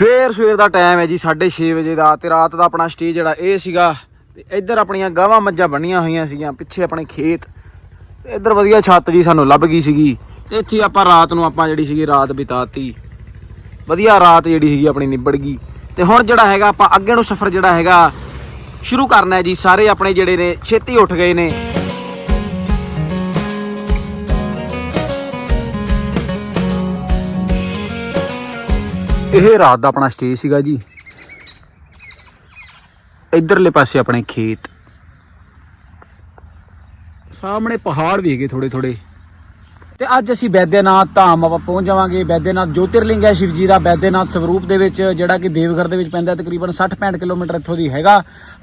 ਸਵੇਰ ਸਵੇਰ ਦਾ ਟਾਈਮ ਹੈ ਜੀ 6:30 ਵਜੇ ਦਾ ਤੇ ਰਾਤ ਦਾ ਆਪਣਾ ਸਟੇ ਜਿਹੜਾ ਇਹ ਸੀਗਾ। ਤੇ ਇੱਧਰ ਆਪਣੀਆਂ ਗਾਵਾਂ ਮੱਝਾਂ ਬਣੀਆਂ ਹੋਈਆਂ ਸੀਗੀਆਂ, ਪਿੱਛੇ ਆਪਣੇ ਖੇਤ। ਤੇ ਇੱਧਰ ਵਧੀਆ ਛੱਤ ਜੀ ਸਾਨੂੰ ਲੱਭ ਗਈ ਸੀਗੀ। ਤੇ ਇੱਥੇ ਆਪਾਂ ਰਾਤ ਨੂੰ ਆਪਾਂ ਜਿਹੜੀ ਸੀਗੀ ਰਾਤ ਬਿਤਾਤੀ। ਵਧੀਆ ਰਾਤ ਜਿਹੜੀ ਹੈਗੀ ਆਪਣੀ ਨਿਬੜ ਗਈ। ਤੇ ਹੁਣ ਜਿਹੜਾ ਹੈਗਾ ਆਪਾਂ ਅੱਗੇ ਨੂੰ ਸਫ਼ਰ ਜਿਹੜਾ ਹੈਗਾ, ਸ਼ੁਰੂ ਕਰਨਾ ਹੈ ਜੀ। ਸਾਰੇ ਆਪਣੇ ਜਿਹੜੇ ਨੇ, ਛੇਤੀ ਉੱਠ ਗਏ ਨੇ। ਇਹ ਰਾਤ ਦਾ ਆਪਣਾ ਸਟੇ ਸੀਗਾ ਜੀ। ਇਧਰਲੇ ਪਾਸੇ ਆਪਣੇ ਖੇਤ। ਸਾਹਮਣੇ ਪਹਾੜ ਵੀ ਹੈਗੇ ਥੋੜੇ ਥੋੜੇ ਤੇ ਅੱਜ ਅਸੀਂ ਬੈਦਿਆਨਾਥ ਧਾਮ ਆਪਾਂ ਪਹੁੰਚ ਜਾਵਾਂਗੇ। ਬੈਦਿਆਨਾਥ ਜੋਤਿਰਲਿੰਗ ਹੈ ਸ਼ਿਵ ਜੀ ਦਾ। ਬੈਦਿਆਨਾਥ ਸਰੂਪ ਦੇ ਵਿੱਚ ਜਿਹੜਾ ਕਿ ਦੇਵਘਰ ਦੇ ਵਿੱਚ ਪੈਂਦਾ ਤਕਰੀਬਨ 60-65 ਕਿਲੋਮੀਟਰ ਇੱਥੋਂ ਦੀ ਹੈਗਾ।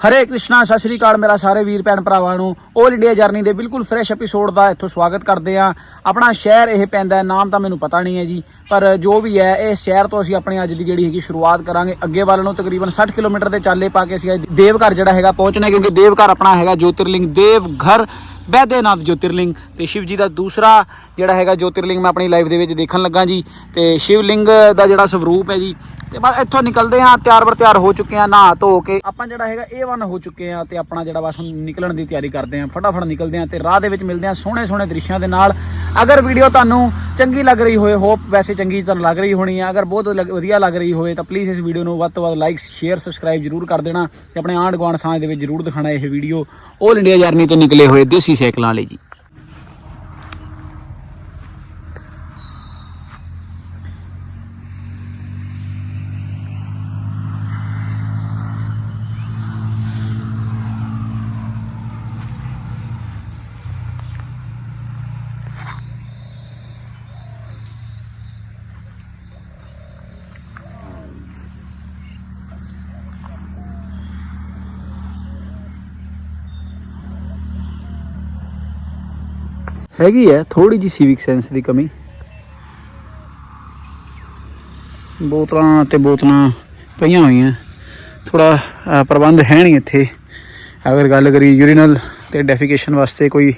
ਹਰੇ ਕ੍ਰਿਸ਼ਨਾ ਸਤਿ ਸ਼੍ਰੀ ਅਕਾਲ ਮੇਰਾ ਸਾਰੇ ਵੀਰ ਭੈਣ ਭਰਾਵਾਂ ਨੂੰ। 올 ਇੰਡੀਆ ਜਰਨੀ ਦੇ ਬਿਲਕੁਲ ਫਰੈਸ਼ ਐਪੀਸੋਡ ਦਾ ਇੱਥੋਂ ਸਵਾਗਤ ਕਰਦੇ ਆ ਆਪਣਾ ਸ਼ਹਿਰ ਇਹ ਪੈਂਦਾ ਨਾਮ ਤਾਂ ਮੈਨੂੰ ਪਤਾ ਨਹੀਂ ਹੈ ਜੀ। ਪਰ ਜੋ ਵੀ ਹੈ ਇਹ ਸ਼ਹਿਰ ਤੋਂ ਅਸੀਂ ਆਪਣੀ ਅੱਜ ਦੀ ਜਿਹੜੀ ਹੈਗੀ ਸ਼ੁਰੂਆਤ ਕਰਾਂਗੇ। ਅੱਗੇ ਵੱਲ ਨੂੰ ਤਕਰੀਬਨ 60 ਕਿਲੋਮੀਟਰ ਦੇ ਚਾਲੇ ਪਾ ਕੇ ਅਸੀਂ ਅੱਜ ਦੇਵਘਰ ਜਿਹੜਾ ਹੈਗਾ ਪਹੁੰਚਣਾ ਹੈ, ਕਿਉਂਕਿ ਦੇਵਘਰ ਆਪਣਾ ਹੈਗਾ ਜੋਤਿਰਲਿੰਗ ਦੇਵਘਰ ਬੈਦੇਨਾਥ ਜੋਤਿਰਲਿੰਗ ਤੇ ਸ਼ਿਵ ਜੀ ਦਾ ਦੂਸਰਾ ਜਿਹੜਾ ਹੈਗਾ ਜੋਤਿਰਲਿੰਗ ਮੈਂ ਆਪਣੀ ਲਾਈਫ ਦੇ ਵਿੱਚ ਦੇਖਣ ਲੱਗਾ ਜੀ ਤੇ ਸ਼ਿਵਲਿੰਗ ਦਾ ਜਿਹੜਾ ਸਰੂਪ ਹੈ ਜੀ, ਤੇ ਬਸ ਇੱਥੋਂ ਨਿਕਲਦੇ ਆ ਤਿਆਰ ਬਰ ਤਿਆਰ ਹੋ ਚੁੱਕੇ ਆ ਨਹਾ ਧੋ ਕੇ ਆਪਾਂ ਜਿਹੜਾ ਹੈਗਾ ਇਹ ਵਨ ਹੋ ਚੁੱਕੇ ਆ ਤੇ ਆਪਣਾ ਜਿਹੜਾ ਬਸ ਹੁਣ ਨਿਕਲਣ ਦੀ ਤਿਆਰੀ ਕਰਦੇ ਆ ਫਟਾਫਟ ਨਿਕਲਦੇ ਆ ਤੇ ਰਾਹ ਦੇ ਵਿੱਚ ਮਿਲਦੇ ਆ ਸੋਹਣੇ ਸੋਹਣੇ ਦ੍ਰਿਸ਼ਾਂ ਦੇ ਨਾਲ। ਅਗਰ ਵੀਡੀਓ ਤੁਹਾਨੂੰ ਚੰਗੀ ਲੱਗ ਰਹੀ ਹੋਏ ਹੋਪ ਵੈਸੇ ਚੰਗੀ ਤਾਂ ਲੱਗ ਰਹੀ ਹੋਣੀ ਆ, ਅਗਰ ਬਹੁਤ ਵਧੀਆ ਲੱਗ ਰਹੀ ਹੋਏ ਤਾਂ ਪਲੀਜ਼ ਇਸ ਵੀਡੀਓ ਨੂੰ ਵੱਧ ਤੋਂ ਵੱਧ ਲਾਈਕ ਸ਼ੇਅਰ ਸਬਸਕ੍ਰਾਈਬ ਜਰੂਰ ਕਰ ਦੇਣਾ ਤੇ ਆਪਣੇ ਆਂਢ ਗੁਆਂਢ ਸਾਂਝ ਦੇ ਵਿੱਚ ਜਰੂਰ ਦਿਖਾਣਾ ਇਹ ਵੀਡੀਓ 올 ਇੰਡੀਆ ਜਰਨੀ ਤੇ ਨਿਕਲੇ ਹੋਏ ਦੇਸੀ ਸਾਈਕਲਾਂ ਲਈ ਜੀ। ਹੈਗੀ ਹੈ ਥੋੜੀ ਜੀ ਸਿਵਿਕ ਸੈਂਸ ਦੀ ਕਮੀ। ਬੋਤਲਾਂ ਤੇ ਬੋਤਲਾਂ ਪਈਆਂ ਹੋਈਆਂ। ਥੋੜਾ ਪ੍ਰਬੰਧ ਹੈ ਨਹੀਂ ਇੱਥੇ। ਅਗਰ ਗੱਲ ਕਰੀ ਯੂਰੀਨਲ ਤੇ ਡੈਫੀਕੇਸ਼ਨ ਵਾਸਤੇ ਕੋਈ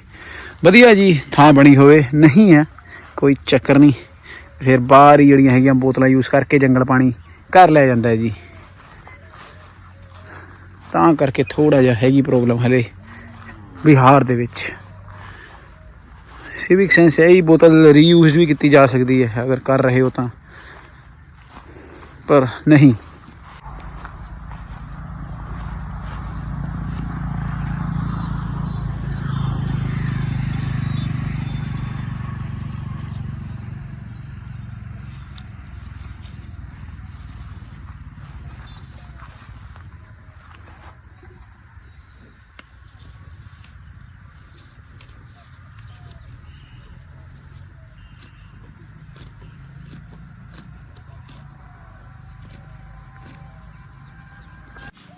ਵਧੀਆ ਜੀ ਥਾਂ ਬਣੀ ਹੋਵੇ, ਨਹੀਂ ਹੈ, ਕੋਈ ਚੱਕਰ ਨਹੀਂ। ਫਿਰ ਬਾਹਰ ਹੀ ਜਿਹੜੀਆਂ ਹੈਗੀਆਂ ਬੋਤਲਾਂ ਯੂਜ਼ ਕਰਕੇ ਜੰਗਲ ਪਾਣੀ ਘਰ ਲੈ ਜਾਂਦਾ ਹੈ ਜੀ। ਤਾਂ ਕਰਕੇ ਥੋੜਾ ਜਿਹਾ ਹੈਗੀ ਪ੍ਰੋਬਲਮ ਹਲੇ ਬਿਹਾਰ ਦੇ ਵਿੱਚ। ਸਿਵਿਕ ਸੈਂਸ ਹੈ, ਇਹ ਬੋਤਲ ਰੀਯੂਜ਼ ਵੀ ਕੀਤੀ ਜਾ ਸਕਦੀ ਹੈ, ਅਗਰ ਕਰ ਰਹੇ ਹੋ ਤਾਂ। ਪਰ ਨਹੀਂ।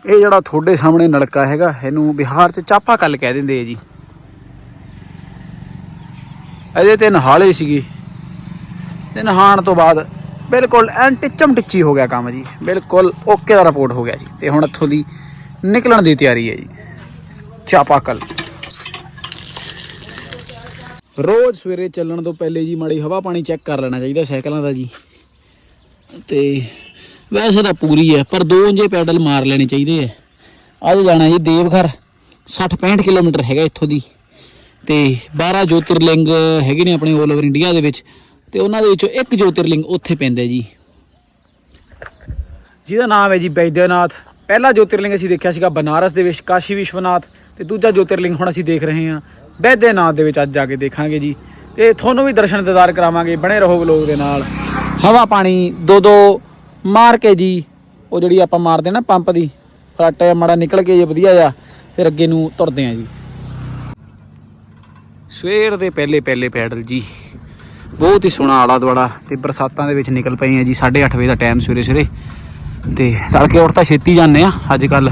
ਇਹ ਜਿਹੜਾ ਤੁਹਾਡੇ ਸਾਹਮਣੇ ਨਲਕਾ ਹੈਗਾ, ਇਹਨੂੰ ਬਿਹਾਰ 'ਚ ਚਾਪਾ ਕੱਲ ਕਹਿ ਦਿੰਦੇ ਆ ਜੀ। ਇਹਦੇ ਤੇ ਨਹਾਲੇ ਸੀਗੇ। ਤੇ ਨਹਾਣ ਤੋਂ ਬਾਅਦ ਬਿਲਕੁਲ ਐਨ ਟਿੱਚਮ ਟਿੱਚੀ ਹੋ ਗਿਆ ਕੰਮ ਜੀ। ਬਿਲਕੁਲ ਓਕੇ ਦਾ ਰਿਪੋਰਟ ਹੋ ਗਿਆ ਜੀ। ਤੇ ਹੁਣ ਇੱਥੋਂ ਦੀ ਨਿਕਲਣ ਦੀ ਤਿਆਰੀ ਹੈ ਜੀ। ਚਾਪਾ ਕੱਲ। ਰੋਜ਼ ਸਵੇਰੇ ਚੱਲਣ ਤੋਂ ਪਹਿਲੇ ਜੀ ਮਾੜੀ ਹਵਾ ਪਾਣੀ ਚੈੱਕ ਕਰ ਲੈਣਾ ਚਾਹੀਦਾ ਸਾਈਕਲਾਂ ਦਾ ਜੀ। ਤੇ ਵੈਸੇ ਤਾਂ ਪੂਰੀ ਹੈ ਪਰ ਦੋ ਇੰਜੇ ਪੈਡਲ ਮਾਰ ਲੈਣੇ ਚਾਹੀਦੇ ਆ ਅੱਜ ਜਾਣਾ ਜੀ ਦੇਵਘਰ 60 65 ਕਿਲੋਮੀਟਰ ਹੈਗਾ ਇੱਥੋਂ ਦੀ। ਤੇ 12 ਜੋਤਿਰਲਿੰਗ ਹੈਗੇ ਨੇ ਆਪਣੇ 올 ਓਵਰ ਇੰਡੀਆ ਦੇ ਵਿੱਚ, ਤੇ ਉਹਨਾਂ ਦੇ ਵਿੱਚੋਂ ਇੱਕ ਜੋਤਿਰਲਿੰਗ ਉੱਥੇ ਪੈਂਦਾ ਜੀ। ਜਿਹਦਾ ਨਾਮ ਹੈ ਜੀ ਬੈਦਿਆਨਾਥ। ਪਹਿਲਾ ਜੋਤਿਰਲਿੰਗ ਅਸੀਂ ਦੇਖਿਆ ਸੀਗਾ ਬਨਾਰਸ ਦੇ ਵਿੱਚ, ਕਾਸ਼ੀ ਵਿਸ਼ਵਨਾਥ, ਤੇ ਦੂਜਾ ਜੋਤਿਰਲਿੰਗ ਹੁਣ ਅਸੀਂ ਦੇਖ ਰਹੇ ਹਾਂ। ਬੈਦਿਆਨਾਥ ਦੇ ਵਿੱਚ ਅੱਜ ਜਾ ਕੇ ਦੇਖਾਂਗੇ ਜੀ। ਤੇ ਤੁਹਾਨੂੰ ਵੀ ਦਰਸ਼ਨ ਦਿਦਾਰ ਕਰਾਵਾਂਗੇ, ਬਣੇ ਰਹੋ ਲੋਕ ਦੇ ਨਾਲ। ਹਵਾ ਪਾਣੀ ਦੋ ਦੋ ਮਾਰ ਕੇ ਜੀ, ਉਹ ਜਿਹੜੀ ਆਪਾਂ ਮਾਰਦੇ ਨਾ ਪੰਪ ਦੀ ਫਰੱਟ ਮਾੜਾ ਨਿਕਲ ਕੇ ਜੇ ਵਧੀਆ ਆ ਫਿਰ ਅੱਗੇ ਨੂੰ ਤੁਰਦੇ ਆ ਜੀ। ਸਵੇਰ ਦੇ ਪਹਿਲੇ ਪਹਿਲੇ ਪੈਡਲ ਜੀ, ਬਹੁਤ ਹੀ ਸੋਹਣਾ ਆਲਾ ਦੁਆਲਾ ਤੇ ਬਰਸਾਤਾਂ ਦੇ ਵਿੱਚ ਨਿਕਲ ਪਏ ਆ ਜੀ 8:30 ਵਜੇ ਦਾ ਟਾਈਮ ਸਵੇਰੇ ਸਵੇਰੇ ਤੇ ਤੜਕੇ ਉੱਠ ਤਾਂ ਛੇਤੀ ਜਾਂਦੇ ਆ ਅੱਜ ਕੱਲ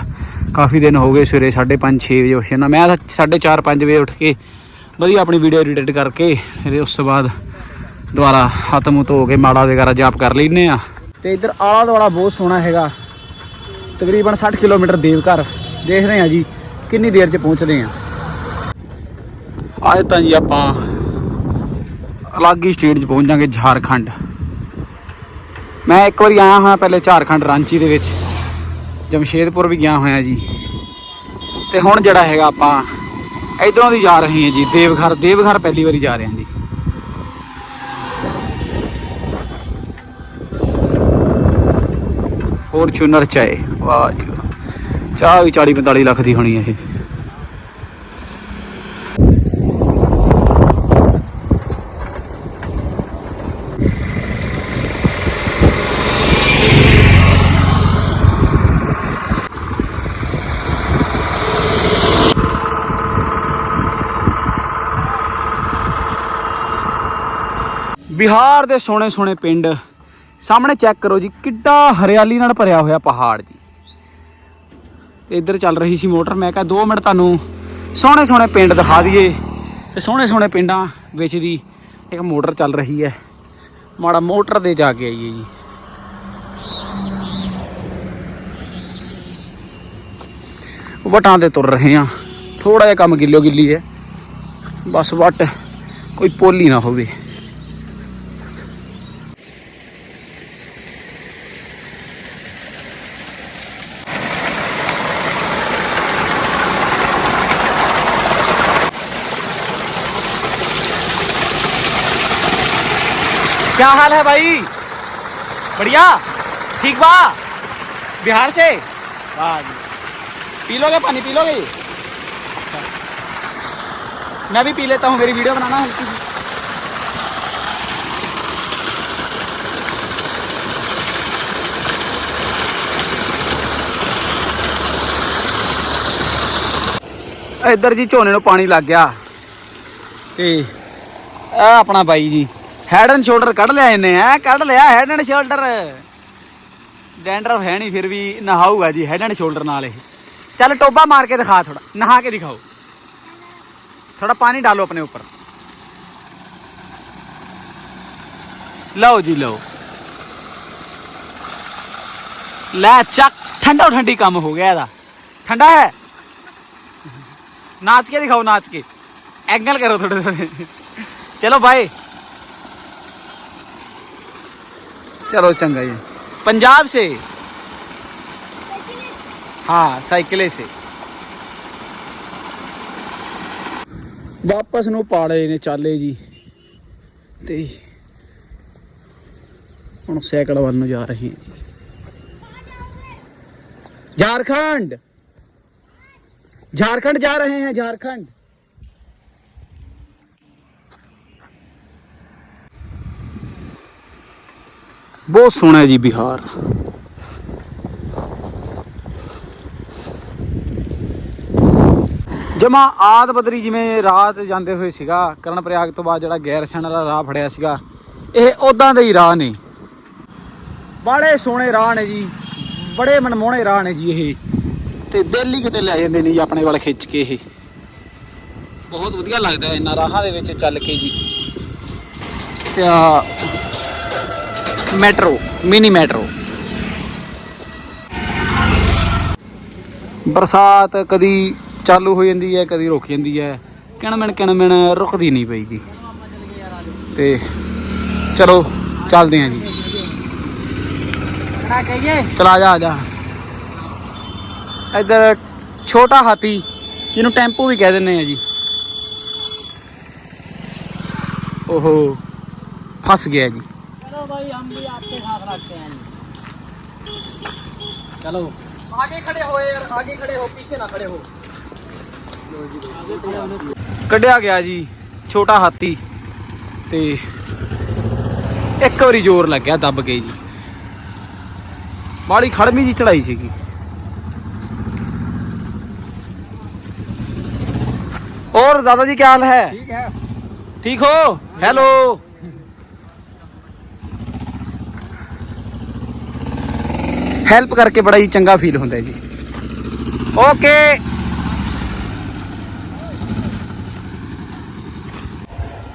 ਕਾਫੀ ਦਿਨ ਹੋ ਗਏ ਸਵੇਰੇ 5:30 6 ਵਜੇ ਉੱਠ ਜਾਂਦਾ ਮੈਂ ਤਾਂ 4:30 5 ਵਜੇ ਉੱਠ ਕੇ ਵਧੀਆ ਆਪਣੀ ਵੀਡੀਓ ਐਡਿਟ ਕਰਕੇ, ਫਿਰ ਉਸ ਤੋਂ ਬਾਅਦ ਦੁਬਾਰਾ ਹੱਥ ਮੂੰਹ ਧੋ ਕੇ ਮਾੜਾ ਵਗੈਰਾ ਜਾਪ ਕਰ ਲੈਨੇ ਆ ਤੇ ਇੱਧਰ ਆਲਾ ਦੁਆਲਾ ਬਹੁਤ ਸੋਹਣਾ ਹੈਗਾ। ਤਕਰੀਬਨ 60 ਕਿਲੋਮੀਟਰ ਦੇਵਘਰ ਦੇਖਦੇ ਆ ਜੀ, ਕਿੰਨੀ ਦੇਰ 'ਚ ਪਹੁੰਚਦੇ ਆ ਅੱਜ ਤਾਂ ਜੀ ਆਪਾਂ ਅਲੱਗ ਹੀ ਸਟੇਟ 'ਚ ਪਹੁੰਚ ਜਾਾਂਗੇ ਝਾਰਖੰਡ। ਮੈਂ ਇੱਕ ਵਾਰੀ ਆਇਆ ਹਾਂ ਪਹਿਲੇ ਝਾਰਖੰਡ ਰਾਂਚੀ ਦੇ ਵਿੱਚ। ਜਮਸ਼ੇਦਪੁਰ ਵੀ ਗਿਆ ਹੋਇਆ ਜੀ। ਤੇ ਹੁਣ ਜਿਹੜਾ ਹੈਗਾ ਆਪਾਂ ਇਧਰੋਂ ਦੀ ਜਾ ਰਹੇ ਹਾਂ ਜੀ ਦੇਵਘਰ ਦੇਵਘਰ ਪਹਿਲੀ ਵਾਰੀ ਜਾ ਰਹੇ ਹਾਂ ਜੀ। ਫੋਰਚੂਨਰ ਚਾਏ ਵਾਹ ਜੀ ਵਾਹ। ਚਾਹ ਵੀ 40 45 ਲੱਖ ਦੀ ਹੋਣੀ ਇਹ। ਬਿਹਾਰ ਦੇ ਸੋਹਣੇ ਸੋਹਣੇ ਪਿੰਡ ਸਾਹਮਣੇ ਚੈੱਕ ਕਰੋ ਜੀ, ਕਿੱਡਾ ਹਰਿਆਲੀ ਨਾਲ ਭਰਿਆ ਹੋਇਆ ਪਹਾੜ ਜੀ। ਤੇ ਇੱਧਰ ਚੱਲ ਰਹੀ ਸੀ ਮੋਟਰ, ਮੈਂ ਕਿਹਾ 2 ਮਿੰਟ ਤੁਹਾਨੂੰ ਸੋਹਣੇ ਸੋਹਣੇ ਪਿੰਡ ਦਿਖਾ ਦਈਏ। ਤੇ ਸੋਹਣੇ ਸੋਹਣੇ ਪਿੰਡਾਂ ਵਿੱਚ ਦੀ ਇੱਕ ਮੋਟਰ ਚੱਲ ਰਹੀ ਹੈ। ਮਾੜਾ ਮੋਟਰ ਤੇ ਜਾ ਕੇ ਆਈਏ ਜੀ। ਵਟਾਂ ਤੇ ਤੁਰ ਰਹੇ ਆ ਥੋੜਾ ਜਿਹਾ ਕੰਮ ਗਿੱਲੋ ਗਿੱਲੀ ਹੈ। ਬਸ ਵਟ, ਕੋਈ ਪੋਲੀ ਨਾ ਹੋਵੇ। है भाई बढ़िया ठीक बा बिहार से वाह जी। पी लोगे पानी पी लोगे अच्छा मैं भी पी लेता हूँ मेरी वीडियो बनाना हल्की सी ਇੱਧਰ ਜੀ ਝੋਨੇ ਨੂੰ ਪਾਣੀ ਲੱਗ ਗਿਆ ਤੇ ਆ ਆਪਣਾ ਬਾਈ ਜੀ ਹੈਡ ਐਂਡ ਸ਼ੋਲਡਰ ਕੱਢ ਲਿਆ ਇਹਨੇ ਐ ਕੱਢ ਲਿਆ ਹੈਡ ਐਂਡ ਸ਼ੋਲਡਰ ਡੈਂਡਰਫ ਹੈ ਨਹੀਂ, ਫਿਰ ਵੀ ਨਹਾਊਗਾ ਜੀ ਹੈਡ ਐਂਡ ਸ਼ੋਲਡਰ ਨਾਲ ਇਹ। ਚੱਲ ਟੋਬਾ ਮਾਰ ਕੇ ਦਿਖਾ ਥੋੜਾ ਨਹਾ ਕੇ ਦਿਖਾਓ। ਥੋੜਾ ਪਾਣੀ ਡਾਲੋ ਆਪਣੇ ਉੱਪਰ। ਲਓ ਜੀ, ਲਓ। ਲੈ ਚੱਕ, ਠੰਡਾ ਠੰਡੀ ਕੰਮ ਹੋ ਗਿਆ ਇਹਦਾ। ਠੰਡਾ ਹੈ? ਨਾਚ ਕੇ ਦਿਖਾਓ, ਨਾਚ ਕੇ। ਐਂਗਲ ਕਰੋ ਥੋੜੇ ਥੋੜੇ ਚਲੋ ਬਾਏ। चलो चंगा जी पंजाब से हाँ साइकिले से ਵਾਪਸ ਨੂੰ ਪਾੜੇ ਨੇ ਚਾਲੇ ਜੀ ਤੇ ਹੁਣ ਸਾਈਕਲ ਵੱਲ ਨੂੰ ਜਾ ਰਹੇ ਹਾਂ ਜੀ झारखंड झारखंड जा रहे हैं झारखंड ਬਹੁਤ ਸੋਹਣਾ ਜੀ ਬਿਹਾਰ। ਜਮਾ ਆਦ ਬਦਰੀ ਜਿਵੇਂ ਰਾਤ ਜਾਂਦੇ ਹੋਏ ਸੀਗਾ ਕਰਨ ਪ੍ਰਯਾਗ ਤੋਂ ਬਾਅਦ ਜਿਹੜਾ ਗੈਰ ਗੈਰਸਣ ਵਾਲਾ ਰਾਹ ਫੜਿਆ ਸੀਗਾ, ਇਹ ਉਦਾਂ ਦੇ ਹੀ ਰਾਹ ਨੇ। ਬੜੇ ਸੋਹਣੇ ਰਾਹ ਨੇ ਜੀ, ਬੜੇ ਮਨਮੋਹਣੇ ਰਾਹ ਨੇ ਜੀ ਇਹ। ਤੇ ਦਿਲ ਹੀ ਕਿਤੇ ਲੈ ਜਾਂਦੇ ਨੇ ਜੀ ਆਪਣੇ ਵੱਲ ਖਿੱਚ ਕੇ ਇਹ। ਬਹੁਤ ਵਧੀਆ ਲੱਗਦਾ ਇਹਨਾਂ ਰਾਹਾਂ ਦੇ ਵਿੱਚ ਚੱਲ ਕੇ ਜੀ। ਤੇ ਆ ਮੈਟਰੋ ਮਿਨੀ ਮੈਟਰੋ। ਬਰਸਾਤ ਕਦੀ ਚਾਲੂ ਹੋ ਜਾਂਦੀ ਹੈ ਕਦੀ ਰੁਕ ਜਾਂਦੀ ਹੈ। ਕਿਣਮਣ ਕਿਣਮਣ ਰੁਕਦੀ ਨਹੀਂ ਪਈ ਜੀ ਤੇ ਚਲੋ ਚੱਲਦੇ ਹਾਂ ਜੀ। ਚਲਾ ਜਾ ਆ ਜਾ। ਇੱਧਰ ਛੋਟਾ ਹਾਥੀ ਜਿਹਨੂੰ ਟੈਂਪੂ ਵੀ ਕਹਿ ਦਿੰਦੇ ਆ ਜੀ। ਓਹੋ ਫਸ ਗਿਆ ਜੀ। भाई हम भी आपके साथ रखते हैं ਚਲੋ आगे खड़े हो यार आगे खड़े हो पीछे ना खड़े हो ਕੱਢਿਆ ਗਿਆ ਜੀ ਛੋਟਾ ਹਾਥੀ ਤੇ ਇੱਕ ਵਾਰੀ ਜ਼ੋਰ ਲੱਗਿਆ ਦੱਬ ਕੇ ਜੀ ਬਾਲੀ ਖੜਮੀ ਜੀ ਚੜਾਈ ਸੀਗੀ और दादा जी क्या हाल है ठीक है ठीक हो हेलो ਹੈਲਪ ਕਰਕੇ ਬੜਾ ਹੀ ਚੰਗਾ ਫੀਲ ਹੁੰਦਾ ਜੀ। ਓਕੇ।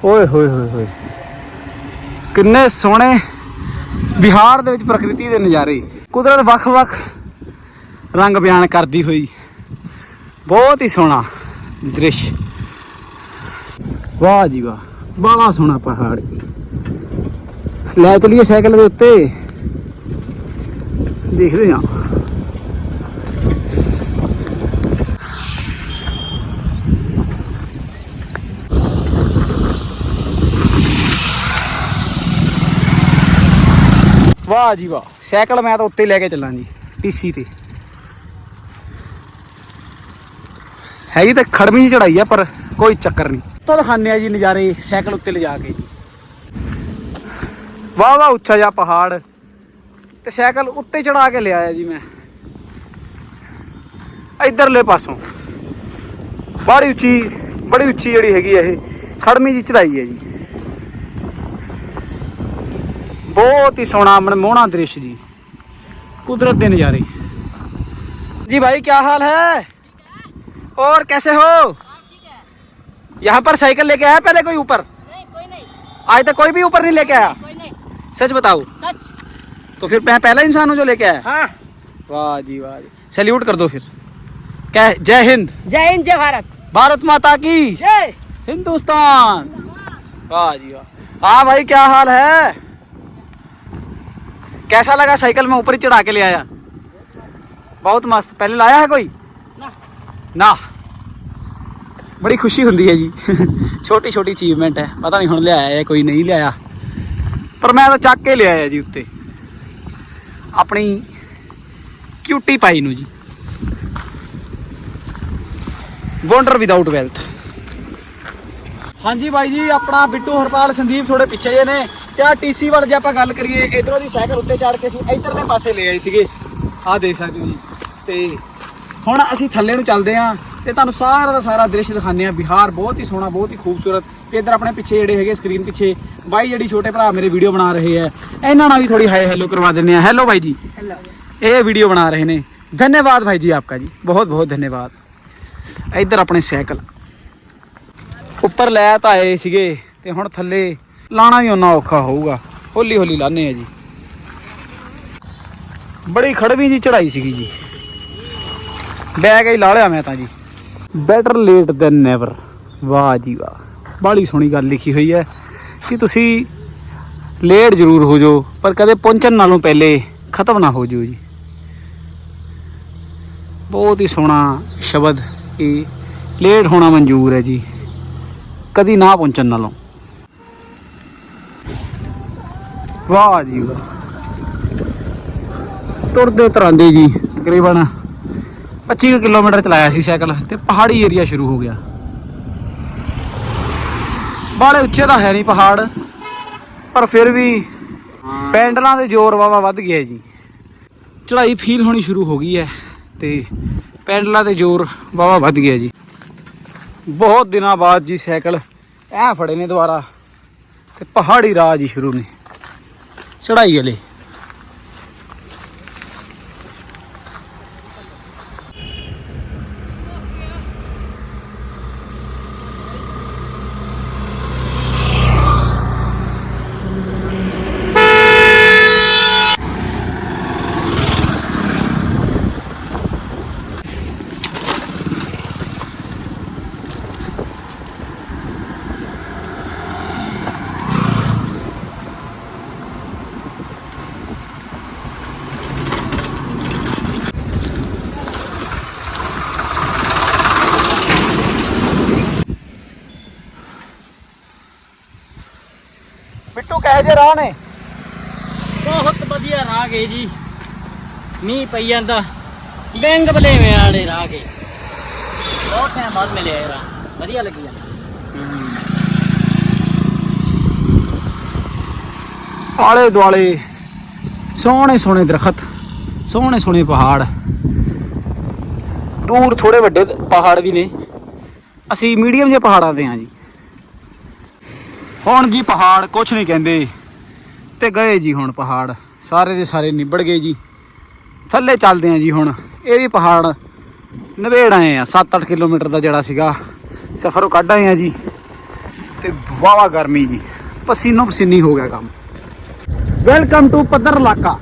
ਓਏ, ਹੋਏ ਹੋਏ ਹੋਏ। ਕਿੰਨੇ ਸੋਹਣੇ ਬਿਹਾਰ ਦੇ ਵਿੱਚ ਪ੍ਰਕਿਰਤੀ ਦੇ ਨਜ਼ਾਰੇ। ਕੁਦਰਤ ਵੱਖ-ਵੱਖ ਰੰਗ ਬਿਆਨ ਕਰਦੀ ਹੋਈ। ਬਹੁਤ ਹੀ ਸੋਹਣਾ ਦ੍ਰਿਸ਼। ਵਾਹ ਜੀ ਵਾਹ। ਬੜਾ ਸੋਹਣਾ ਪਹਾੜ ਜੀ। ਲੈ ਚਲੀਏ ਸਾਈਕਲ ਦੇ ਉੱਤੇ। ਦੇਖਦੇ ਹਾਂ ਵਾਹ ਜੀ ਵਾਹ ਸਾਈਕਲ ਮੈਂ ਤਾਂ ਉੱਤੇ ਹੀ ਲੈ ਕੇ ਚੱਲਾਂ ਜੀ ਟੀਸੀ ਤੇ ਹੈਗੀ ਤਾਂ ਖੜਵੀਂ ਚੜਾਈ ਆ ਪਰ ਕੋਈ ਚੱਕਰ ਨਹੀਂ ਤੋਂ ਦਿਖਾਉਂਦੇ ਆ ਜੀ ਨਜ਼ਾਰੇ ਸਾਈਕਲ ਉੱਤੇ ਲਿਜਾ ਕੇ ਜੀ ਵਾਹ ਵਾਹ ਉੱਚਾ ਜਿਹਾ ਪਹਾੜ ਤੇ ਸਾਈਕਲ ਉੱਤੇ ਚੜਾ ਕੇ ਲਿਆਇਆ ਜੀ ਮੈਂ ਇਧਰਲੇ ਪਾਸੋਂ ਬੜੀ ਉੱਚੀ ਬੜੀ ਉੱਚੀ ਜਿਹੜੀ ਹੈਗੀ ਆ ਇਹ ਖੜਵੀਂ ਜੀ ਚੜਾਈ ਹੈ ਜੀ ਬਹੁਤ ही सोना मनमोहना दृश्य जी कुदरत के नज़ारे जी भाई क्या हाल है और कैसे हो यहाँ पर साइकिल लेके आया पहले कोई ऊपर नहीं कोई नहीं आज तक कोई भी ऊपर नहीं लेके आया कोई नहीं सच बताओ सच तो फिर मैं पहला इंसान हूँ जो लेके आया? हाँ। वाह जी वाह जी। सैल्यूट कर दो फिर। क्या जय हिंद। जय हिंद जय भारत। भारत माता की। जय। हिंदुस्तान। वाह जी वाह। हाँ भाई क्या हाल है? कैसा लगा साइकिल में ऊपर ही चढ़ा के ले आया? बहुत मस्त। पहले लाया है कोई? ना, ना। बड़ी खुशी होंगी है जी। छोटी छोटी अचीवमेंट है। पता नहीं हूँ लिया है कोई नहीं लिया पर मैं तो चक के लिया है जी उत्ते। ਆਪਣੀ ਕਿਊਟੀ ਪਾਈ ਨੂੰ ਜੀ। ਵੰਡਰ ਵਿਦਆਊਟ ਵੈਲਥ ਹਾਂਜੀ ਬਾਈ ਜੀ, ਆਪਣਾ ਬਿੱਟੂ, ਹਰਪਾਲ, ਸੰਦੀਪ ਥੋੜੇ ਪਿੱਛੇ ਜੇ ਨੇ ਤੇ ਆ ਟੀਸੀ ਵੱਲ ਜੇ ਆਪਾਂ ਗੱਲ ਕਰੀਏ, ਇਧਰੋਂ ਦੀ ਸਾਈਕਲ ਉੱਤੇ ਚੜ ਕੇ ਸੀ ਇਧਰਲੇ ਪਾਸੇ ਲੈ ਆਏ ਸੀਗੇ। ਆਹ ਦੇਖ ਸਕਦੇ ਹੋ ਜੀ। ਤੇ ਹੁਣ ਅਸੀਂ ਥੱਲੇ ਨੂੰ ਚੱਲਦੇ ਆਂ ਤੇ ਤੁਹਾਨੂੰ ਸਾਰਾ ਦਾ ਸਾਰਾ ਦ੍ਰਿਸ਼ ਦਿਖਾਉਂਦੇ ਆਂ ਬਿਹਾਰ ਬਹੁਤ ਹੀ ਸੋਹਣਾ, ਬਹੁਤ ਹੀ ਖੂਬਸੂਰਤ ਤੇ ਇਧਰ ਆਪਣੇ ਪਿੱਛੇ ਜਿਹੜੇ ਹੈਗੇ ਸਕਰੀਨ ਪਿੱਛੇ ਬਾਈ ਜਿਹੜੀ ਛੋਟੇ ਭਰਾ ਮੇਰੇ ਵੀਡੀਓ ਬਣਾ ਰਹੇ ਆ ਇਹਨਾਂ ਨਾਲ ਵੀ ਥੋੜੀ ਹਾਈ ਹੈਲੋ ਕਰਵਾ ਦਿੰਦੇ ਆ। ਹੈਲੋ ਬਾਈ ਜੀ। हेलो ਇਹ ਵੀਡੀਓ ਬਣਾ ਰਹੇ ਨੇ। ਧੰਨਵਾਦ ਭਾਈ ਜੀ ਆਪਕਾ ਜੀ। ਬਹੁਤ ਬਹੁਤ ਧੰਨਵਾਦ। ਇੱਧਰ ਆਪਣੇ ਸਾਈਕਲ। ਉੱਪਰ ਲੈ ਤਾਂ ਆਏ ਸੀਗੇ ਤੇ ਹੁਣ ਥੱਲੇ ਲਾਣਾ ਵੀ ਉਹਨਾਂ ਔਖਾ ਹੋਊਗਾ। ਹੌਲੀ ਹੌਲੀ ਲਾਣੇ ਆ ਜੀ। ਬੜੀ ਖੜਵੀਂ ਜੀ ਚੜਾਈ ਸੀਗੀ ਜੀ। ਬੈਗ ਹੀ ਲਾ ਲਿਆ ਮੈਂ ਤਾਂ ਜੀ। ਬੈਟਰ ਲੇਟ ਦੈਨ ਨੈਵਰ ਵਾਹ ਜੀ ਵਾਹ। ਬਾਹਲੀ ਸੋਹਣੀ ਗੱਲ ਲਿਖੀ ਹੋਈ ਹੈ ਕਿ ਤੁਸੀਂ ਲੇਟ ਜ਼ਰੂਰ ਹੋ ਜਾਓ, ਪਰ ਕਦੇ ਪਹੁੰਚਣ ਨਾਲੋਂ ਪਹਿਲੇ ਖਤਮ ਨਾ ਹੋ ਜਾਓ ਜੀ। ਬਹੁਤ ਹੀ ਸੋਹਣਾ ਸ਼ਬਦ ਇਹ ਲੇਟ ਹੋਣਾ ਮਨਜ਼ੂਰ ਹੈ ਜੀ, ਕਦੀ ਨਾ ਪਹੁੰਚਣ ਨਾਲੋਂ। ਵਾਹ ਜੀ ਵਾਹ। ਤੁਰਦੇ ਤਰਾਂਦੇ ਜੀ, ਤਕਰੀਬਨ 25 ਕੁ ਕਿਲੋਮੀਟਰ ਚਲਾਇਆ ਸੀ ਸਾਈਕਲ ਤੇ ਪਹਾੜੀ ਏਰੀਆ ਸ਼ੁਰੂ ਹੋ ਗਿਆ। ਬਾਲੇ ਉੱਚੇ ਤਾਂ ਹੈ ਨਹੀਂ ਪਹਾੜ, ਪਰ ਫਿਰ ਵੀ ਪੈਂਡਲਾਂ ਦੇ ਜ਼ੋਰ ਵਾਵਾ ਵੱਧ ਗਿਆ ਜੀ। ਚੜਾਈ ਫੀਲ ਹੋਣੀ ਸ਼ੁਰੂ ਹੋ ਗਈ ਹੈ ਤੇ ਪੈਂਡਲਾਂ ਦੇ ਜ਼ੋਰ ਵਾਵਾ ਵੱਧ ਗਿਆ ਜੀ। ਬਹੁਤ ਦਿਨਾਂ ਬਾਅਦ ਜੀ ਸਾਈਕਲ ਐ ਫੜੇ ਨੇ ਦੁਬਾਰਾ ਤੇ ਪਹਾੜੀ ਰਾਹ ਜੀ ਸ਼ੁਰੂ ਨੇ। ਚੜਾਈ ਵਾਲੇ ਬਿੱਟੂ ਕਹੇ ਜੇ ਰਾਹ ਨੇ। ਬਹੁਤ ਵਧੀਆ ਰਾਹ ਗਏ ਜੀ। ਮੀਂਹ ਪਈ ਜਾਂਦਾ। ਬੈਂਗ ਬਲੇਵੇਂ ਵਾਲੇ ਰਾਹ ਗਏ। ਬਹੁਤ ਟਾਈਮ ਬਾਅਦ ਮਿਲਿਆ ਇਹ ਰਾਹ। ਵਧੀਆ ਲੱਗੀ ਜਾਂਦਾ। ਆਲੇ ਦੁਆਲੇ ਸੋਹਣੇ ਸੋਹਣੇ ਦਰਖਤ ਸੋਹਣੇ ਸੋਹਣੇ ਪਹਾੜ। ਦੂਰ ਥੋੜੇ ਵੱਡੇ ਪਹਾੜ ਵੀ ਨੇ। ਅਸੀਂ ਮੀਡੀਅਮ ਜਿਹੇ ਪਹਾੜਾਂ ਤੇ ਆ ਜੀ। ਹੁਣ ਜੀ ਪਹਾੜ ਕੁਛ ਨਹੀਂ ਕਹਿੰਦੇ। ਤੇ ਗਏ ਜੀ ਹੁਣ ਪਹਾੜ। ਸਾਰੇ ਦੇ ਸਾਰੇ ਨਿਬੜ ਗਏ ਜੀ। ਥੱਲੇ ਚੱਲਦੇ ਆ ਜੀ ਹੁਣ। ਇਹ ਵੀ ਪਹਾੜ ਨਵੇੜ ਆਏ ਆ। 7-8 ਕਿਲੋਮੀਟਰ ਦਾ ਜਿਹੜਾ ਸੀਗਾ ਸਫ਼ਰ ਉਹ ਕੱਢ ਆਏ ਆ ਜੀ। ਤੇ ਵਾਵਾ ਗਰਮੀ ਜੀ। ਪਸੀਨੋ ਪਸੀਨੀ ਹੋ ਗਿਆ ਕੰਮ। ਵੈਲਕਮ ਟੂ ਪੱਧਰ ਇਲਾਕਾ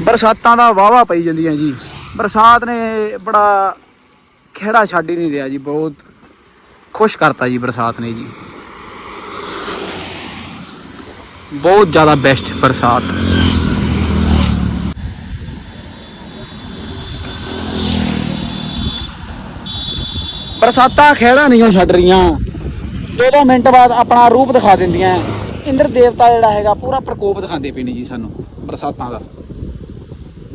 ਬਰਸਾਤਾਂ ਦਾ ਵਾਵਾ ਪਈ ਜਾਂਦੀਆਂ ਜੀ। ਬਰਸਾਤ ਨੇ ਬੜਾ ਖੇੜਾ ਛੱਡ ਹੀ ਨਹੀਂ ਰਿਹਾ ਜੀ। ਬਹੁਤ ਖੁਸ਼ ਕਰਤਾ ਜੀ ਬਰਸਾਤ ਨੇ ਜੀ। ਬਹੁਤ ਜ਼ਿਆਦਾ ਬੈਸਟ ਬਰਸਾਤ। ਬਰਸਾਤਾਂ ਖੇੜਾ ਨਹੀਂ ਛੱਡ ਰਹੀਆਂ। ਦੋ ਦੋ ਮਿੰਟ ਬਾਅਦ ਆਪਣਾ ਰੂਪ ਦਿਖਾ ਦਿੰਦੀਆਂ। ਇੰਦਰ ਦੇਵਤਾ ਜਿਹੜਾ ਹੈਗਾ, ਪੂਰਾ ਪ੍ਰਕੋਪ ਦਿਖਾਉਂਦੇ ਪਏ ਨੇ ਜੀ ਸਾਨੂੰ ਬਰਸਾਤਾਂ ਦਾ।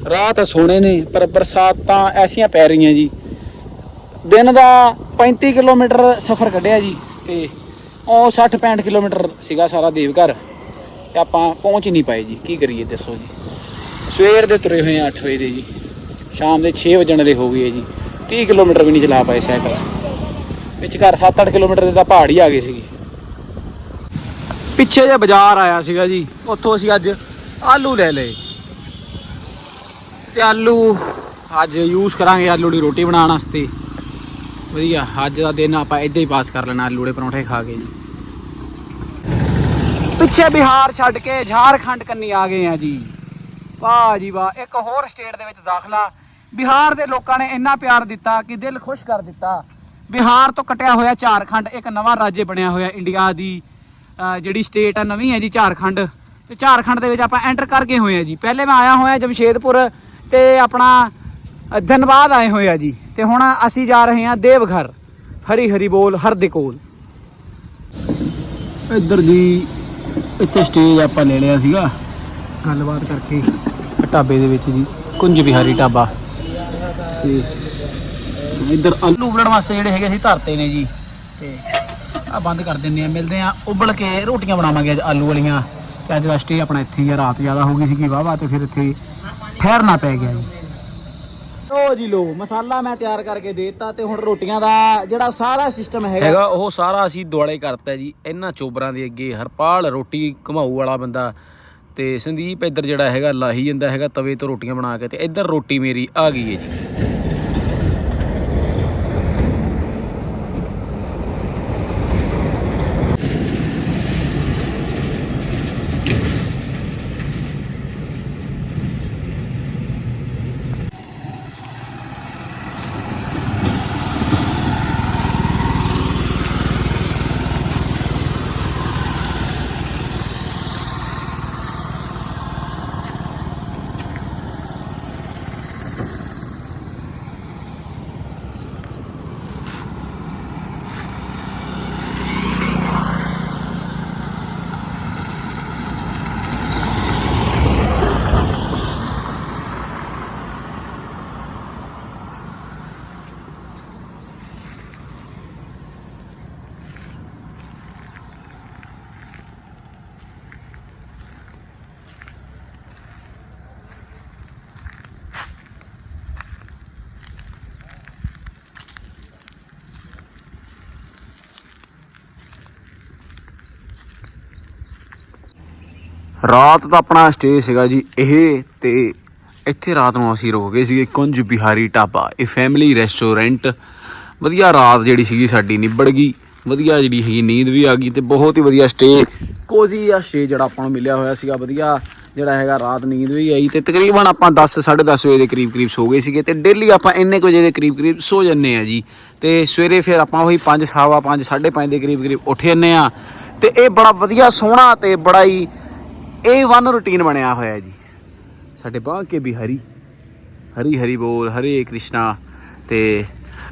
ਰਾਤ ਸੋਹਣੇ ਨੇ, ਪਰ ਬਰਸਾਤਾਂ ਐਸੀਆਂ ਪੈ ਰਹੀਆਂ ਜੀ। ਦਿਨ ਦਾ 35 ਕਿਲੋਮੀਟਰ ਸਫ਼ਰ ਕੱਢਿਆ ਜੀ ਤੇ ਉਹ 60 65 ਕਿਲੋਮੀਟਰ ਸੀਗਾ ਸਾਰਾ ਦੇਵਘਰ। ਤੇ ਆਪਾਂ ਪਹੁੰਚ ਨਹੀਂ ਪਾਏ ਜੀ। ਕੀ ਕਰੀਏ ਦੱਸੋ ਜੀ। ਸਵੇਰ ਦੇ ਤੁਰੇ ਹੋਏ ਆ 8 ਵਜੇ ਦੇ ਜੀ। ਸ਼ਾਮ ਦੇ 6 ਵਜਣ ਦੇ ਹੋ ਗਏ ਜੀ। 30 ਕਿਲੋਮੀਟਰ ਵੀ ਨਹੀਂ ਚਲਾ ਪਾਏ ਸਾਈਕਲ। ਵਿੱਚ ਘਰ 7-8 ਕਿਲੋਮੀਟਰ ਦੇ ਤਾਂ ਪਹਾੜ ਹੀ ਆ ਗਏ ਸੀਗੇ। ਪਿੱਛੇ ਜੇ ਬਾਜ਼ਾਰ ਆਇਆ ਸੀਗਾ ਜੀ। ਉੱਥੋਂ ਅਸੀਂ ਅੱਜ ਆਲੂ ਲੈ ਲਏ। ਤੇ ਆਲੂ ਅੱਜ ਯੂਜ਼ ਕਰਾਂਗੇ ਆਲੂ ਦੀ ਰੋਟੀ ਬਣਾਉਣ ਵਾਸਤੇ। ਵਧੀਆ, ਅੱਜ ਦਾ ਦਿਨ ਆਪਾਂ ਇੱਦਾਂ ਹੀ ਪਾਸ ਕਰ ਲੈਣਾ ਆਲੂ ਦੇ ਪਰੌਂਠੇ ਖਾ ਕੇ ਜੀ। ਪਿੱਛੇ ਬਿਹਾਰ ਛੱਡ ਕੇ ਝਾਰਖੰਡ ਕੰਨੀ ਆ ਗਏ ਆ ਜੀ। ਵਾਹ ਜੀ ਵਾਹ ਇੱਕ ਹੋਰ ਸਟੇਟ ਦੇ ਵਿੱਚ ਦਾਖਲਾ। ਬਿਹਾਰ ਦੇ ਲੋਕਾਂ ਨੇ ਇੰਨਾ ਪਿਆਰ ਦਿੱਤਾ ਕਿ ਦਿਲ ਖੁਸ਼ ਕਰ ਦਿੱਤਾ। ਬਿਹਾਰ ਤੋਂ ਕਟਿਆ ਹੋਇਆ ਝਾਰਖੰਡ ਇੱਕ ਨਵਾਂ ਰਾਜ ਬਣਿਆ ਹੋਇਆ ਇੰਡੀਆ ਦੀ ਜਿਹੜੀ ਸਟੇਟ ਆ ਨਵੀਂ ਹੈ ਜੀ ਝਾਰਖੰਡ। ਤੇ ਝਾਰਖੰਡ ਦੇ ਵਿੱਚ ਆਪਾਂ ਐਂਟਰ ਕਰ ਗਏ ਹੋਏ ਆ ਜੀ। ਪਹਿਲੇ ਮੈਂ ਆਇਆ ਹੋਇਆ ਜਮਸ਼ੇਦਪੁਰ ਤੇ ਆਪਣਾ ਅ, ਧਨਬਾਦ ਆਏ ਹੋਏ ਆ ਜੀ। ਤੇ ਹੁਣ ਅਸੀਂ ਜਾ ਰਹੇ ਹਾਂ ਦੇਵਘਰ। ਹਰੀ ਹਰੀ ਬੋਲ ਹਰ ਦੇ ਕੋਲ। ਇੱਧਰ ਜੀ ਇੱਥੇ ਸਟੇਜ ਆਪਾਂ ਲੈ ਲਿਆ ਸੀਗਾ। ਗੱਲਬਾਤ ਕਰਕੇ। ਢਾਬੇ ਦੇ ਵਿੱਚ ਜੀ ਕੁੰਜ ਬਿਹਾਰੀ ਢਾਬਾ। ਤੇ ਇੱਧਰ ਆਲੂ ਉਬਲਣ ਵਾਸਤੇ ਜਿਹੜੇ ਹੈਗੇ ਅਸੀਂ ਧਰਤੇ ਨੇ ਜੀ। ਤੇ ਆ ਬੰਦ ਕਰ ਦਿੰਦੇ ਆ ਮਿਲਦੇ ਆ। ਉਬਲ ਕੇ ਰੋਟੀਆਂ ਬਣਾਵਾਂਗੇ ਅੱਜ ਆਲੂ ਵਾਲੀਆਂ। ਤੇ ਅੱਜ ਦਾ ਸਟੇ ਆਪਣਾ ਇੱਥੇ ਹੀ ਆ ਰਾਤ ਜ਼ਿਆਦਾ ਹੋ ਗਈ ਸੀ ਕਿ ਵਾਵਾ ਤੇ ਫਿਰ ਇੱਥੇ ਠਹਿਰਨਾ ਪੈ ਗਿਆ ਜੀ। ਲੋ ਜੀ ਲੋ ਮਸਾਲਾ ਮੈਂ ਤਿਆਰ ਕਰਕੇ ਦੇਤਾ ਤੇ ਹੁਣ ਰੋਟੀਆਂ ਦਾ ਜਿਹੜਾ ਸਾਰਾ ਸਿਸਟਮ ਹੈਗਾ ਹੈਗਾ, ਉਹ ਸਾਰਾ ਅਸੀਂ ਦੁਆਲੇ ਕਰਤਾ ਜੀ, ਇਹਨਾਂ ਚੋਬਰਾਂ ਦੇ ਅੱਗੇ ਹਰਪਾਲ ਰੋਟੀ ਘਮਾਊ ਵਾਲਾ ਬੰਦਾ ਤੇ ਸੰਦੀਪ ਇੱਧਰ ਜਿਹੜਾ ਹੈਗਾ ਲਾਹੀ ਜਾਂਦਾ ਹੈਗਾ ਤਵੇ ਤੋਂ ਰੋਟੀਆਂ ਬਣਾ ਕੇ ਤੇ ਇੱਧਰ ਰੋਟੀ ਮੇਰੀ ਆ ਗਈ ਹੈ ਜੀ। ਰਾਤ ਦਾ ਆਪਣਾ ਸਟੇ ਸੀਗਾ ਜੀ ਇਹ ਤੇ ਇੱਥੇ ਰਾਤ ਨੂੰ ਅਸੀਂ ਰੁਕ ਗਏ ਸੀਗੇ ਕੁੰਜ ਬਿਹਾਰੀ ਢਾਬਾ। ਇਹ ਫੈਮਿਲੀ ਰੈਸਟੋਰੈਂਟ ਵਧੀਆ ਰਾਤ ਜਿਹੜੀ ਸੀਗੀ ਸਾਡੀ ਨਿਬੜ ਗਈ। ਵਧੀਆ ਜਿਹੜੀ ਹੈਗੀ ਨੀਂਦ ਵੀ ਆ ਗਈ ਤੇ ਬਹੁਤ ਹੀ ਵਧੀਆ ਸਟੇ ਕੋਜ਼ੀ ਆ ਸਟੇ ਜਿਹੜਾ ਆਪਾਂ ਨੂੰ ਮਿਲਿਆ ਹੋਇਆ ਸੀਗਾ, ਵਧੀਆ ਜਿਹੜਾ ਹੈਗਾ ਰਾਤ ਨੀਂਦ ਵੀ ਆਈ ਤੇ ਤਕਰੀਬਨ ਆਪਾਂ 10 10:30 ਵਜੇ ਦੇ ਕਰੀਬ ਕਰੀਬ ਸੋ ਗਏ ਸੀਗੇ ਤੇ ਡੇਲੀ ਆਪਾਂ ਇੰਨੇ ਕੁ ਵਜੇ ਦੇ ਕਰੀਬ ਕਰੀਬ ਸੋ ਜੰਨੇ ਆ ਜੀ। ਤੇ ਸਵੇਰੇ ਫਿਰ ਆਪਾਂ ਉਹੀ 5 ਸਵਾ 5 5:30 ਦੇ ਕਰੀਬ ਕਰੀਬ ਉੱਠ ਜੰਨੇ ਆ ਤੇ ਇਹ ਬੜਾ ਵਧੀਆ ਸੋਹਣਾ ਤੇ ਬੜਾ ਹੀ ਇਹ ਵਨ ਰੂਟੀਨ ਬਣਿਆ ਹੋਇਆ ਜੀ। ਸਾਡੇ ਬਾਗ ਕੇ ਵੀ ਹਰੀ। ਹਰੀ ਹਰੀ ਬੋਲ, ਹਰੇ ਕ੍ਰਿਸ਼ਨਾ ਤੇ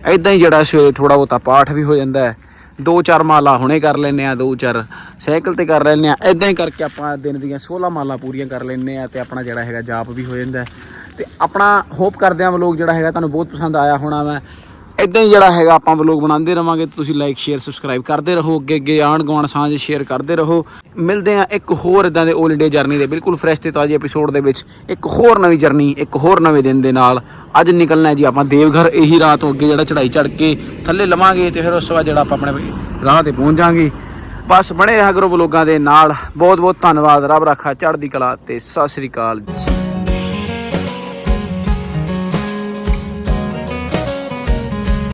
ਐਦਾਂ ਹੀ ਜਿਹੜਾ ਸਵੇਰੇ ਥੋੜਾ ਬਹੁਤਾ ਪਾਠ ਵੀ ਹੋ ਜਾਂਦਾ ਹੈ। ਦੋ ਚਾਰ ਮਾਲਾ ਹੁਣੇ ਕਰ ਲੈਨੇ ਆ ਦੋ ਚਾਰ ਸਾਈਕਲ ਤੇ ਕਰ ਲੈਨੇ ਆ ਐਦਾਂ ਹੀ ਕਰਕੇ ਆਪਾਂ ਦਿਨ ਦੀਆਂ 16 ਮਾਲਾ ਪੂਰੀਆਂ ਕਰ ਲੈਨੇ ਆ ਤੇ ਆਪਣਾ ਜਿਹੜਾ ਹੈਗਾ ਜਾਪ ਵੀ ਹੋ ਜਾਂਦਾ ਹੈ। ਤੇ ਆਪਣਾ ਹੋਪ ਕਰਦੇ ਆ ਵਲੋਗ ਜਿਹੜਾ ਹੈਗਾ ਤੁਹਾਨੂੰ ਬਹੁਤ ਪਸੰਦ ਆਇਆ ਹੋਣਾ ਵਾ। ਇਦਾਂ ਹੀ ਜਿਹੜਾ ਹੈਗਾ ਆਪਾਂ ਵਲੋਗ ਬਣਾਉਂਦੇ ਰਵਾਂਗੇ, ਤੇ ਤੁਸੀਂ ਲਾਈਕ ਸ਼ੇਅਰ ਸਬਸਕ੍ਰਾਈਬ ਕਰਦੇ ਰਹੋ, ਅੱਗੇ ਅੱਗੇ ਆਣ ਗੁਆਂਢ ਸਾਂਝ ਸ਼ੇਅਰ ਕਰਦੇ ਰਹੋ। ਮਿਲਦੇ ਆ ਇੱਕ ਹੋਰ ਇਦਾਂ ਦੇ 올 ਇੰਡੀਆ ਜਰਨੀ ਦੇ ਬਿਲਕੁਲ ਫਰੈਸ਼ ਤੇ ਤਾਜ਼ੇ ਐਪੀਸੋਡ ਦੇ ਵਿੱਚ, ਇੱਕ ਹੋਰ ਨਵੀਂ ਜਰਨੀ ਇੱਕ ਹੋਰ ਨਵੇਂ ਦਿਨ ਦੇ ਨਾਲ। ਅੱਜ ਨਿਕਲਣਾ ਜੀ ਆਪਾਂ ਦੇਵਘਰ, ਇਹੀ ਰਾਤ ਤੋਂ ਅੱਗੇ ਜਿਹੜਾ ਚੜਾਈ ਚੜ ਕੇ ਥੱਲੇ ਲਵਾਂਗੇ ਤੇ ਫਿਰ ਉਸ ਤੋਂ ਬਾਅਦ ਜਿਹੜਾ ਆਪਾਂ ਆਪਣੇ ਰਾਹ ਤੇ ਪਹੁੰਚ ਜਾਾਂਗੇ ਬਸ ਬਣੇ ਰਹਾ ਕਰੋ ਵਲੋਗਾਂ ਦੇ ਨਾਲ। ਬਹੁਤ ਬਹੁਤ ਧੰਨਵਾਦ, ਰੱਬ ਰੱਖਾ, ਚੜ੍ਹਦੀ ਕਲਾ ਤੇ ਸਤਿ ਸ੍ਰੀ ਅਕਾਲ ਜੀ।